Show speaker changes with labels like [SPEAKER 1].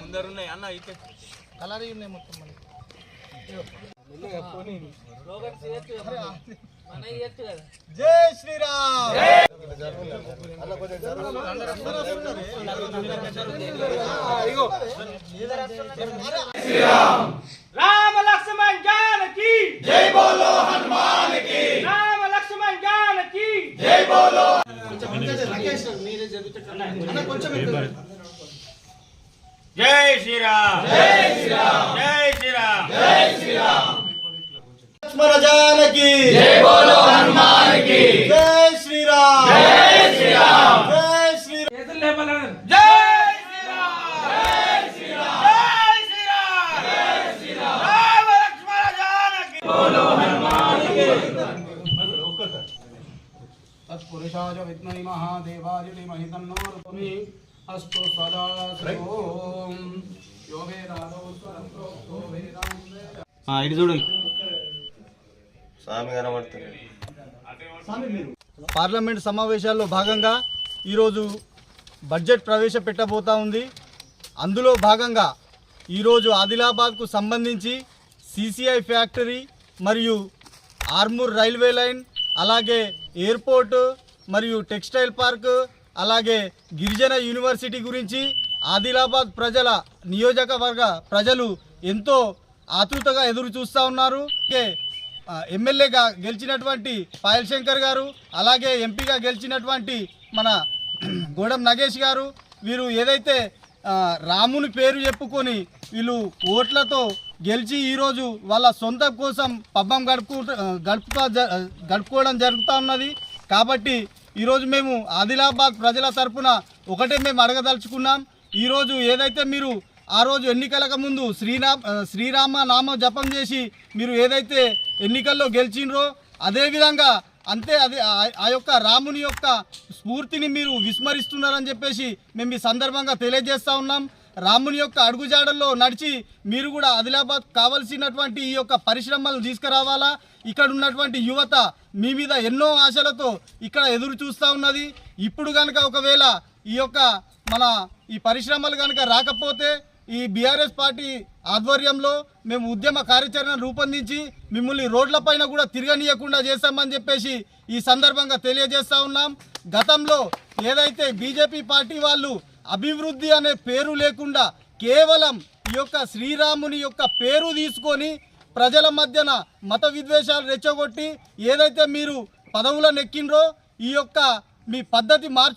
[SPEAKER 1] ముందరున్నాయి. అన్న అయితే
[SPEAKER 2] కలర్ ఉన్నాయి మొత్తం జై శ్రీరామ్.
[SPEAKER 3] రామ లక్ష్మణ్ జానకి. జై బోలో హనుమాన్కి రామ లక్ష్మణ్ జానకి. జై బోలో కొంచెం మీరే జరుగుతున్నారు కొంచెం जय श्री राम जय श्री राम जय श्री राम
[SPEAKER 2] जय श्री राम लक्ष्मण जान की जय बोलो हनुमान की
[SPEAKER 3] जय श्री राम जय श्री राम जय श्री राम जय
[SPEAKER 4] तत्पुरुषाय विद्महे महादेवाय धीमहि तन्नो अस्तु सदा ओम
[SPEAKER 1] ఇటు చూడండి
[SPEAKER 2] పార్లమెంట్ సమావేశాల్లో భాగంగా ఈరోజు బడ్జెట్ ప్రవేశపెట్టబోతా ఉంది. అందులో భాగంగా ఈరోజు ఆదిలాబాద్కు సంబంధించి సిసిఐ ఫ్యాక్టరీ మరియు ఆర్మూర్ రైల్వే లైన్ అలాగే ఎయిర్పోర్ట్ మరియు టెక్స్టైల్ పార్క్ అలాగే గిరిజన యూనివర్సిటీ గురించి ఆదిలాబాద్ ప్రజల నియోజకవర్గ ప్రజలు ఎంతో ఆతృతగా ఎదురు చూస్తూ ఉన్నారు. ఎమ్మెల్యేగా గెలిచినటువంటి పాయల్ శంకర్ గారు అలాగే ఎంపీగా గెలిచినటువంటి మన గోడం నగేష్ గారు వీరు ఏదైతే రాముని పేరు చెప్పుకొని వీళ్ళు ఓట్లతో గెలిచి ఈరోజు వాళ్ళ సొంత కోసం పబ్బం గడుపు గడుపుతా జ- గడుపుకోవడం జరుగుతూ ఉన్నది. కాబట్టి ఈరోజు మేము ఆదిలాబాద్ ప్రజల తరఫున ఒకటే మేము అడగదలుచుకున్నాం. ఈరోజు ఏదైతే మీరు ఆ రోజు ఎన్నికలకు ముందు శ్రీరామ్ శ్రీరామ నామ జపం చేసి మీరు ఏదైతే ఎన్నికల్లో గెలిచినరో అదేవిధంగా అంతే అది ఆ- యొక్క రాముని యొక్క స్ఫూర్తిని మీరు విస్మరిస్తున్నారని చెప్పేసి మేము ఈ సందర్భంగా తెలియజేస్తూ ఉన్నాం. రాముని యొక్క అడుగుజాడల్లో నడిచి మీరు కూడా ఆదిలాబాద్ కావలసినటువంటి ఈ యొక్క పరిశ్రమలు తీసుకురావాలా? ఇక్కడ ఉన్నటువంటి యువత మీ మీద ఎన్నో ఆశలతో ఇక్కడ ఎదురు చూస్తూ ఉన్నది. ఇప్పుడు కనుక ఒకవేళ ఈ యొక్క మన ఈ పరిశ్రమలు కనుక రాకపోతే ఈ బీఆర్ఎస్ పార్టీ ఆధ్వర్యంలో మేము ఉద్యమ కార్యాచరణ రూపొందించి మిమ్మల్ని రోడ్లపైన కూడా తిరగనీయకుండా చేస్తామని చెప్పేసి ఈ సందర్భంగా తెలియజేస్తా ఉన్నాం. గతంలో ఏదైతే బీజేపీ పార్టీ వాళ్ళు అభివృద్ధి అనే పేరు లేకుండా కేవలం ఈ యొక్క శ్రీరాముని యొక్క పేరు తీసుకొని ప్రజల మధ్యన మత విద్వేషాలు రెచ్చగొట్టి ఏదైతే మీరు పదవులను ఎక్కినరో ఈ యొక్క మీ పద్ధతి మార్చు